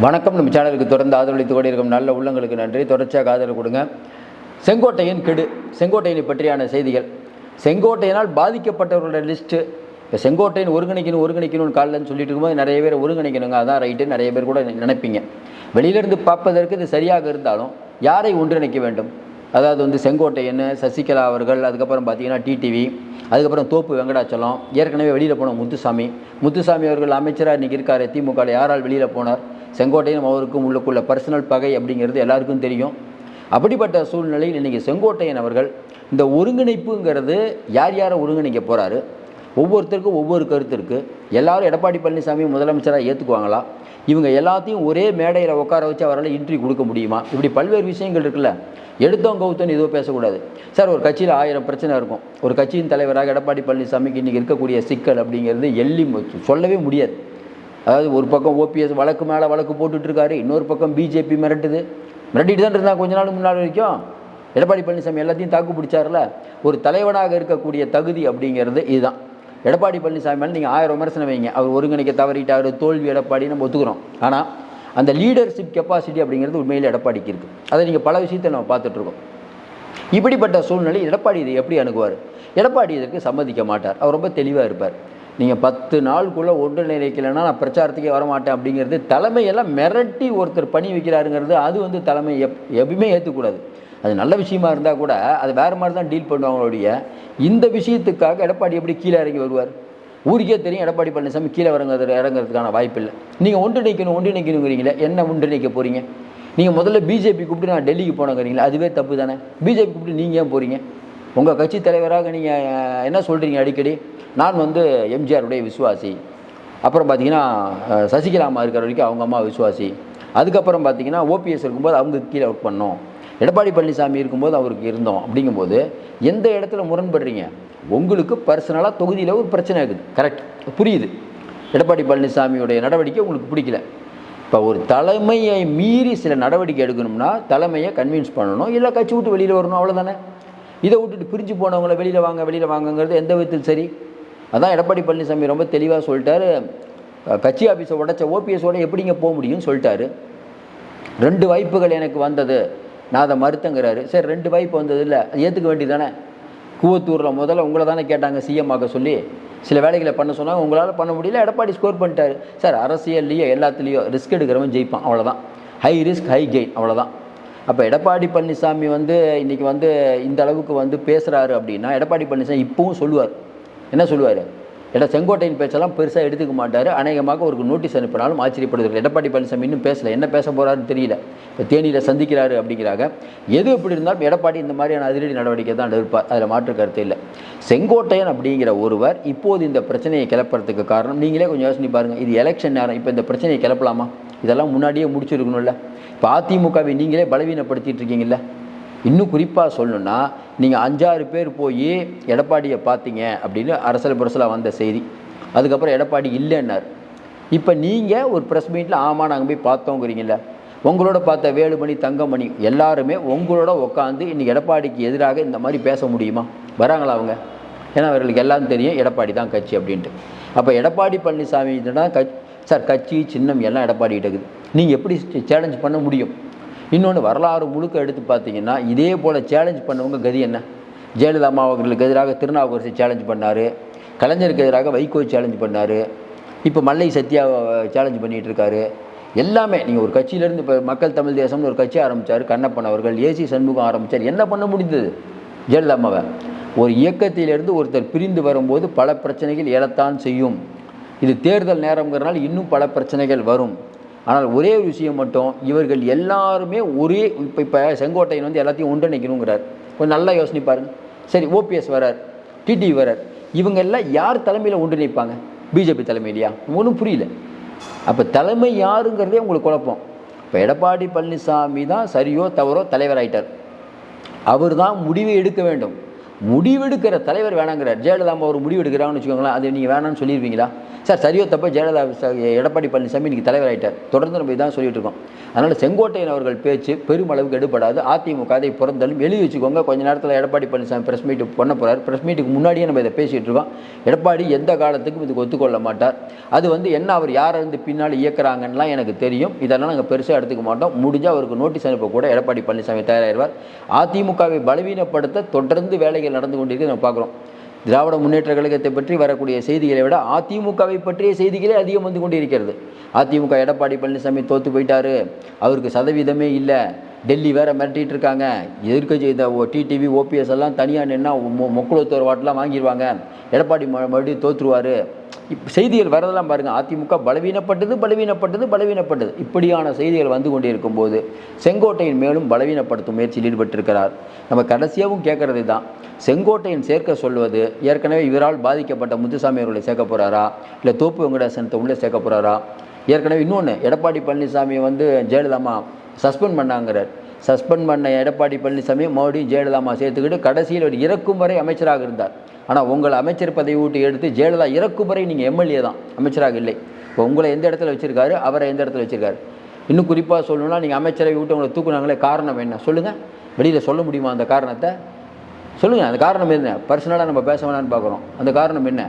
வணக்கம். நம்ம சேனலுக்கு தொடர்ந்து ஆதரவளித்து கொண்டிருக்கும் நல்ல உள்ளங்களுக்கு நன்றி. தொடர்ச்சியாக ஆதரவு கொடுங்க. செங்கோட்டையின் கெடு செங்கோட்டையனை பற்றியான செய்திகள். செங்கோட்டையனால் பாதிக்கப்பட்டவர்களோட லிஸ்ட்டு. இப்போ செங்கோட்டையன் ஒருங்கிணைக்கணும் ஒருங்கிணைக்கணும்னு காலில்னு சொல்லிட்டு இருக்கும்போது நிறைய பேர் ஒருங்கிணைக்கணுங்க. அதான் ரைட்டு நிறைய பேர் கூட நினைப்பீங்க. வெளியிலேருந்து பார்ப்பதற்கு இது சரியாக இருந்தாலும் யாரை ஒன்றிணைக்க வேண்டும்? அதாவது வந்து செங்கோட்டையன் சசிகலா அவர்கள் அதுக்கப்புறம் பார்த்தீங்கன்னா டிடிவி அதுக்கப்புறம் தோப்பு வெங்கடாச்சலம் ஏற்கனவே வெளியில் போன முத்துசாமி. முத்துசாமி அவர்கள் அமைச்சராக இன்றைக்கி இருக்கார். திமுக யாரால் வெளியில் போனார்? செங்கோட்டையன் அவருக்கும் உள்ளுக்குள்ள பர்சனல் பகை அப்படிங்கிறது எல்லாருக்கும் தெரியும். அப்படிப்பட்ட சூழ்நிலையில் இன்றைக்கி செங்கோட்டையன் அவர்கள் இந்த ஒருங்கிணைப்புங்கிறது யார் யாரை ஒருங்கிணைக்க போகிறாரு ஒவ்வொருத்தருக்கும் ஒவ்வொரு கருத்து இருக்குது எல்லாரும் எடப்பாடி பழனிசாமி முதலமைச்சராக ஏற்றுக்குவாங்களா இவங்க எல்லாத்தையும் ஒரே மேடையில் உட்கார வச்சு அவரால் இன்ட்ரி கொடுக்க முடியுமா? இப்படி பல்வேறு விஷயங்கள் இருக்குல்ல. எடுத்தோம் கௌத்தன் எதுவும் பேசக்கூடாது. சார் ஒரு கட்சியில் ஆயிரம் பிரச்சனை இருக்கும். ஒரு கட்சியின் தலைவராக எடப்பாடி பழனிசாமிக்கு இன்றைக்கி இருக்கக்கூடிய சிக்கல் அப்படிங்கிறது எள்ளி மு- சொல்லவே முடியாது. அதாவது ஒரு பக்கம் ஓபிஎஸ் வழக்கு மேலே வழக்கு போட்டுட்ருக்காரு இன்னொரு பக்கம் பிஜேபி மிரட்டுது. மிரட்டிட்டு தான் இருந்தான் கொஞ்ச நாள் முன்னாடி வரைக்கும். எடப்பாடி பழனிசாமி எல்லாத்தையும் தாக்கு பிடிச்சார்ல. ஒரு தலைவனாக இருக்கக்கூடிய தகுதி அப்படிங்கிறது இதுதான். எடப்பாடி பழனிசாமி மேலே நீங்கள் ஆயிரம் விமர்சனம் வைங்க. அவர் ஒருங்கிணைக்க தவறிட்டார் தோல்வி எடப்பாடி நம்ம ஒத்துக்கிறோம். ஆனால் அந்த லீடர்ஷிப் கெப்பாசிட்டி அப்படிங்கிறது உண்மையில் எடப்பாடிக்கு இருக்குது அதை நீங்கள் பல விஷயத்தை நம்ம பார்த்துட்ருக்கோம் இப்படிப்பட்ட சூழ்நிலை எடப்பாடி இதை எப்படி அணுகுவார்? எடப்பாடி இதற்கு சம்மதிக்க மாட்டார். அவர் ரொம்ப தெளிவாக இருப்பார். நீங்கள் பத்து நாளுக்குள்ளே ஒன்றிணைக்கலைன்னா நான் பிரச்சாரத்துக்கே வரமாட்டேன் அப்படிங்கிறது தலைமையெல்லாம் மிரட்டி ஒருத்தர் பணி வைக்கிறாருங்கிறது அது வந்து தலைமை எப் எப்பயுமே ஏற்றுக்கூடாது அது நல்ல விஷயமா இருந்தால் கூட அது வேறு மாதிரி தான் டீல் பண்ணுவாங்களுடைய இந்த விஷயத்துக்காக எடப்பாடி எப்படி கீழே இறங்கி வருவார்? ஊருக்கே தெரியும் எடப்பாடி பழனிசாமி கீழே இறங்குறது இறங்குறதுக்கான வாய்ப்பு இல்லை. நீங்கள் ஒன்றிணைக்கணும் ஒன்றிணைக்கணுங்கிறீங்களே என்ன ஒன்றிணைக்க போகிறீங்க நீங்கள் முதல்ல பிஜேபி கூப்பிட்டு நான் டெல்லிக்கு போனங்கிறீங்களா அதுவே தப்பு தானே? பிஜேபி கூப்பிட்டு நீங்கள் ஏன் போகிறீங்க உங்கள் கட்சி தலைவராக நீங்கள் என்ன சொல்கிறீங்க அடிக்கடி? நான் வந்து எம்ஜிஆருடைய விசுவாசி. அப்புறம் பார்த்தீங்கன்னா சசிகலா அம்மா இருக்கிற வரைக்கும் அவங்க அம்மா விசுவாசி. அதுக்கப்புறம் பார்த்தீங்கன்னா ஓபிஎஸ் இருக்கும்போது அவங்க கீழே ஒர்க் பண்ணோம். எடப்பாடி பழனிசாமி இருக்கும்போது அவருக்கு இருந்தோம். அப்படிங்கும்போது எந்த இடத்துல முரண்படுறீங்க? உங்களுக்கு பர்சனலாக தொகுதியில் ஒரு பிரச்சனை இருக்குது. கரெக்ட் புரியுது. எடப்பாடி பழனிசாமியுடைய நடவடிக்கை உங்களுக்கு பிடிக்கல. இப்போ ஒரு தலைமையை மீறி சில நடவடிக்கை எடுக்கணும்னா தலைமையை கன்வின்ஸ் பண்ணணும் இல்லை கட்சி விட்டு வெளியில் வரணும் அவ்வளோதானே இதை விட்டுட்டு பிரிஞ்சு போனவங்கள வெளியில் வாங்க வெளியில் வாங்கங்கிறது எந்த விதத்தில் சரி? அதான் எடப்பாடி பழனிசாமி ரொம்ப தெளிவாக சொல்லிட்டாரு. கட்சி ஆஃபீஸை உடச்ச ஓபிஎஸோட எப்படிங்க போக முடியும்னு சொல்லிட்டாரு. ரெண்டு வாய்ப்புகள் எனக்கு வந்தது. நான் அதை மறுத்தங்கிறாரு. சரி ரெண்டு வாய்ப்பு வந்தது இல்லை. அது ஏற்றுக்க வேண்டியதானே கூவத்தூரில் முதல்ல உங்களை தானே கேட்டாங்க சிஎம் ஆக சொல்லி. சில வேலைகளை பண்ண சொன்னாங்க. உங்களால் பண்ண முடியல. எடப்பாடி ஸ்கோர் பண்ணிட்டாரு. சார் அரசியல்லையோ எல்லாத்துலேயோ ரிஸ்க் எடுக்கிறவன் ஜெயிப்பான். அவ்வளோதான் ஹை ரிஸ்க் ஹை கெயின் அவ்வளோதான் அப்போ எடப்பாடி பழனிசாமி வந்து இன்றைக்கி வந்து இந்த அளவுக்கு வந்து பேசுகிறாரு அப்படின்னா எடப்பாடி பழனிசாமி இப்பவும் சொல்லுவார். என்ன சொல்லுவார்? எடா செங்கோட்டையின் பேச்செல்லாம் பெருசாக எடுத்துக்க மாட்டார். அநேகமாக ஒரு நோட்டீஸ் அனுப்பினாலும் ஆச்சரியப்படுகிறது எடப்பாடி பழனிசாமி இன்னும் பேசலை. என்ன பேச போகிறாருன்னு தெரியல. இப்போ தேனியில் சந்திக்கிறாரு அப்படிங்கிறாங்க. எது எப்படி இருந்தாலும் எடப்பாடி இந்த மாதிரியான அதிரடி நடவடிக்கை தான் எடுப்பார் அதில் மாற்று கருத்து இல்லை. செங்கோட்டையன் அப்படிங்கிற ஒருவர் இப்போது இந்த பிரச்சனையை கிளப்புறதுக்கு காரணம் நீங்களே கொஞ்சம் யோசனை பாருங்கள் இது எலெக்ஷன் நேரம் இப்போ இந்த பிரச்சனையை கிளப்பலாமா? இதெல்லாம் முன்னாடியே முடிச்சிருக்கணும்ல. இப்போ அதிமுகவை நீங்களே பலவீனப்படுத்திட்டு இருக்கீங்கல்ல இன்னும் குறிப்பாக சொல்லணும்னா நீங்கள் அஞ்சாறு பேர் போய் எடப்பாடியை பார்த்தீங்க அப்படின்னு அரசல் புரசலாக வந்த செய்தி. அதுக்கப்புறம் எடப்பாடி இல்லைன்னார். இப்போ நீங்கள் ஒரு ப்ரெஸ் மீட்டில் ஆமாம் நாங்கள் போய் பார்த்தோங்கிறீங்கள உங்களோட பார்த்த வேலுமணி தங்கமணி எல்லாருமே உங்களோட உட்காந்து இன்றைக்கி எடப்பாடிக்கு எதிராக இந்த மாதிரி பேச முடியுமா? வராங்களா அவங்க? ஏன்னா அவர்களுக்கு எல்லாம் தெரியும் எடப்பாடி தான் கட்சி அப்படின்ட்டு. அப்போ எடப்பாடி பழனிசாமி தான் கட்சி சார் கட்சி சின்னம் எல்லாம் எடப்பாடிகிட்டே இருக்குது. நீங்கள் எப்படி சேலஞ்ச் பண்ண முடியும்? இன்னொன்று வரலாறு முழுக்க எடுத்து பார்த்தீங்கன்னா இதே போல் சேலஞ்ச் பண்ணவங்க கதி என்ன? ஜெயலலிதா அம்மா அவர்களுக்கு எதிராக திருநாவுக்கரசு சேலஞ்ச் பண்ணார். கலைஞருக்கு எதிராக வைகோ சேலஞ்ச் பண்ணார். இப்போ மல்லை சத்யா சேலஞ்ச் பண்ணிகிட்டு இருக்காரு. எல்லாமே நீங்கள் ஒரு கட்சியிலேருந்து இப்போ மக்கள் தமிழ் தேசம்னு ஒரு கட்சி ஆரம்பித்தார் கண்ணப்பன் அவர்கள் ஏசி சண்முகம் ஆரம்பித்தார் என்ன பண்ண முடிந்தது? ஜெயலலிதா அம்மாவை. ஒரு இயக்கத்திலிருந்து ஒருத்தர் பிரிந்து வரும்போது பல பிரச்சனைகள் எழத்தான் செய்யும். இது தேர்தல் நேரங்கிறனால இன்னும் பல பிரச்சனைகள் வரும். ஆனால் ஒரே ஒரு விஷயம் மட்டும் இவர்கள் எல்லாருமே ஒரே இப்போ இப்போ செங்கோட்டையன் வந்து எல்லாத்தையும் ஒன்றிணைக்கணுங்கிறார். கொஞ்சம் நல்லா யோசனை பாருங்க. சரி ஓபிஎஸ் வரார் டிடி வரார் இவங்க எல்லாம் யார் தலைமையில் ஒன்றிணைப்பாங்க? பிஜேபி தலைமையிலையா? ஒன்றும் புரியல. அப்போ தலைமை யாருங்கிறதே உங்களுக்கு குழப்பம். இப்போ எடப்பாடி பழனிசாமி தான் சரியோ தவறோ தலைவராயிட்டார். அவர் தான் முடிவை எடுக்க வேண்டும். முடிவெடுக்கிற தலைவர் வேணாங்கிறார் ஜெயலலிதா அம்மா ஒரு முடிவு வச்சுக்கோங்களேன். அது நீங்கள் வேணாம்னு சொல்லியிருப்பீங்களா? சார் சரியோ தப்ப ஜெயலலிதா எடப்பாடி பழனிசாமி இன்றைக்கி தலைவர் ஆகிட்டார் தொடர்ந்து நம்ம இதான் சொல்லிட்டு இருக்கோம். அதனால் செங்கோட்டையன் அவர்கள் பேச்சு பெருமளவுக்கு எடுபடாது. அதிமுக அதை பிறந்தாலும் எழுதி வச்சுக்கோங்க. கொஞ்ச நேரத்தில் எடப்பாடி பழனிசாமி ப்ரெஸ் மீட் பண்ண போகிறார் ப்ரெஸ் மீட்டுக்கு முன்னாடியே நம்ம இதை பேசிகிட்டு இருக்கோம். எடப்பாடி எந்த காலத்துக்கும் இதுக்கு ஒத்துக்கொள்ள மாட்டார். அது வந்து என்ன அவர் யாரை வந்து பின்னால் இயக்குறாங்கன்னெலாம் எனக்கு தெரியும். இதெல்லாம் நாங்கள் பெருசாக எடுத்துக்க மாட்டோம். முடிஞ்சால் அவருக்கு நோட்டீஸ் அனுப்ப கூட எடப்பாடி பழனிசாமி தயாராகிடுவார் அதிமுகவை பலவீனப்படுத்த தொடர்ந்து வேலைகள் நடந்து கொண்டிருக்கு நம்ம பார்க்குறோம். திராவிட முன்னேற்ற கழகத்தை பற்றி வரக்கூடிய செய்திகளை விட அதிமுகவை பற்றிய செய்திகளே அதிகம் வந்து கொண்டிருக்கிறது. அதிமுக எடப்பாடி பழனிசாமி தோற்று போயிட்டாரு. அவருக்கு சதவீதமே இல்லை. டெல்லி வேற மிரட்டிகிட்டு இருக்காங்க. எதிர்க்கட்சி இந்த டிடிவி ஓபிஎஸ் எல்லாம் தனியாக நின்னா மொக்குளத்தோர் வாட்டெலாம் வாங்கிடுவாங்க எடப்பாடி ம- மறுபடியும் தோற்றுருவார் இப்போ செய்திகள் வரதெல்லாம் பாருங்கள் அதிமுக பலவீனப்பட்டது பலவீனப்பட்டது பலவீனப்பட்டது. இப்படியான செய்திகள் வந்து கொண்டிருக்கும் போது செங்கோட்டையின் மேலும் பலவீனப்படுத்தும் முயற்சியில் ஈடுபட்டிருக்கிறார். நம்ம கடைசியாகவும் கேட்குறது தான். செங்கோட்டையின் சேர்க்க சொல்வது ஏற்கனவே இவரால் பாதிக்கப்பட்ட முத்துசாமி அவர்களை சேர்க்க போகிறாரா இல்லை தோப்பு வெங்கடேசனத்தை உள்ளே சேர்க்க போகிறாரா ஏற்கனவே இன்னொன்று எடப்பாடி பழனிசாமியை வந்து ஜெயலலிதாமா சஸ்பெண்ட் பண்ணாங்கிறார். சஸ்பெண்ட் பண்ண எடப்பாடி பழனிசாமி மோடியும் ஜெயலலிதாமா சேர்த்துக்கிட்டு கடைசியில் ஒரு இறக்கும் வரை அமைச்சராக இருந்தார். ஆனால் உங்களை அமைச்சர் பதவி ஊட்டி எடுத்து ஜெயலலிதா இறக்கும் வரை நீங்கள் எம்எல்ஏ தான் அமைச்சராக இல்லை. இப்போ உங்களை எந்த இடத்துல வச்சிருக்காரு? அவரை எந்த இடத்துல வச்சுருக்காரு? இன்னும் குறிப்பாக சொல்லணும்னா நீங்கள் அமைச்சரை விட்டு உங்களை தூக்குனாங்களே காரணம் என்ன? சொல்லுங்கள் வெளியில் சொல்ல முடியுமா அந்த காரணத்தை? சொல்லுங்கள் அந்த காரணம் என்ன? பர்சனலாக நம்ம பேச வேணாம்னு பார்க்குறோம். அந்த காரணம் என்ன?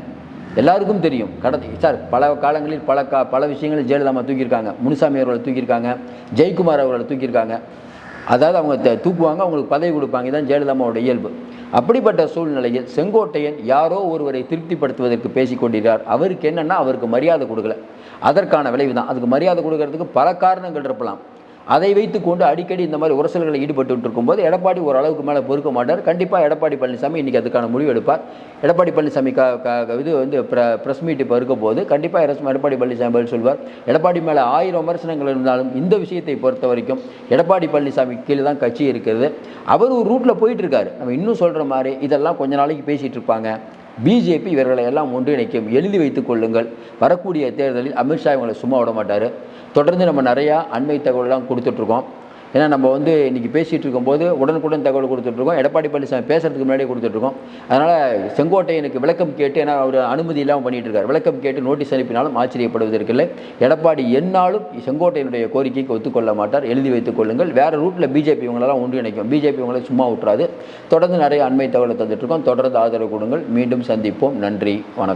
எல்லாருக்கும் தெரியும். கடத்தி சார் பல காலங்களில் பல கா பல விஷயங்களில் ஜெயலலிதா தூக்கியிருக்காங்க. முனுசாமி அவர்களை தூக்கியிருக்காங்க. ஜெயக்குமார் அவர்களை தூக்கியிருக்காங்க. அதாவது அவங்க த- தூக்குவாங்க அவங்களுக்கு பதவி கொடுப்பாங்க. இதான் ஜெயலலிதாமாவோட இயல்பு. அப்படிப்பட்ட சூழ்நிலையில் செங்கோட்டையன் யாரோ ஒருவரை திருப்திப்படுத்துவதற்கு பேசிக்கொண்டிருக்கிறார் அவருக்கு என்னென்னா அவருக்கு மரியாதை கொடுக்கல. அதற்கான விளைவு தான் அதுக்கு மரியாதை கொடுக்கறதுக்கு பல காரணங்கள் இருக்கலாம். அதை வைத்துக்கொண்டு அடிக்கடி இந்த மாதிரி உரசல்களை ஈடுபட்டு இருக்கும்போது எடப்பாடி ஓரளவுக்கு மேலே பொறுக்க மாட்டார். கண்டிப்பாக எடப்பாடி பழனிசாமி இன்றைக்கி அதுக்கான முடிவு எடுப்பார். எடப்பாடி பழனிசாமி க இது வந்து ப்ரெஸ் மீட் இப்போ இருக்க போது கண்டிப்பாக எடப்பாடி பழனிசாமி பதில் சொல்வார். எடப்பாடி மேலே ஆயிரம் விமர்சனங்கள் இருந்தாலும் இந்த விஷயத்தை பொறுத்த வரைக்கும் எடப்பாடி பழனிசாமி கீழே தான் கட்சி இருக்கிறது. அவர் ஒரு ரூட்டில் போயிட்டு இருக்காரு நம்ம இன்னும் சொல்கிற மாதிரி இதெல்லாம் கொஞ்ச நாளைக்கு பேசிகிட்டு இருப்பாங்க பிஜேபி இவர்களை எல்லாம் ஒன்றிணைக்கும். எழுதி வைத்துக் கொள்ளுங்கள். வரக்கூடிய தேர்தலில் அமித்ஷா இவங்களை சும்மா விட மாட்டார். தொடர்ந்து நம்ம நிறையா அண்மை தகவல்லாம் கொடுத்துட்ருக்கோம். ஏன்னா நம்ம வந்து இன்றைக்கி பேசிகிட்டு இருக்கும்போது உடனுக்குடன் தகவல் கொடுத்துட்ருக்கோம். எடப்பாடி பழனிசாமி பேசுறதுக்கு முன்னாடியே கொடுத்துட்ருக்கோம். அதனால் செங்கோட்டையனுக்கு விளக்கம் கேட்டு ஏன்னா அவர் அனுமதி இல்லாமல் பண்ணிட்டு விளக்கம் கேட்டு நோட்டீஸ் அனுப்பினாலும் ஆச்சரியப்படுவதற்கில்லை. எடப்பாடி எந்நாளும் செங்கோட்டையனுடைய கோரிக்கைக்கு ஒத்துக்கொள்ள மாட்டார். எழுதி வைத்துக் கொள்ளுங்கள். வேறு ரூட்டில் பிஜேபி இவங்களெல்லாம் ஒன்றிணைக்கும் பிஜேபி இவங்களை சும்மா விட்டுறாது. தொடர்ந்து நிறைய அண்மை தகவலை தந்துட்டுருக்கோம் தொடர்ந்து ஆதரவு கொடுங்கள். மீண்டும் சந்திப்போம். நன்றி. வணக்கம்.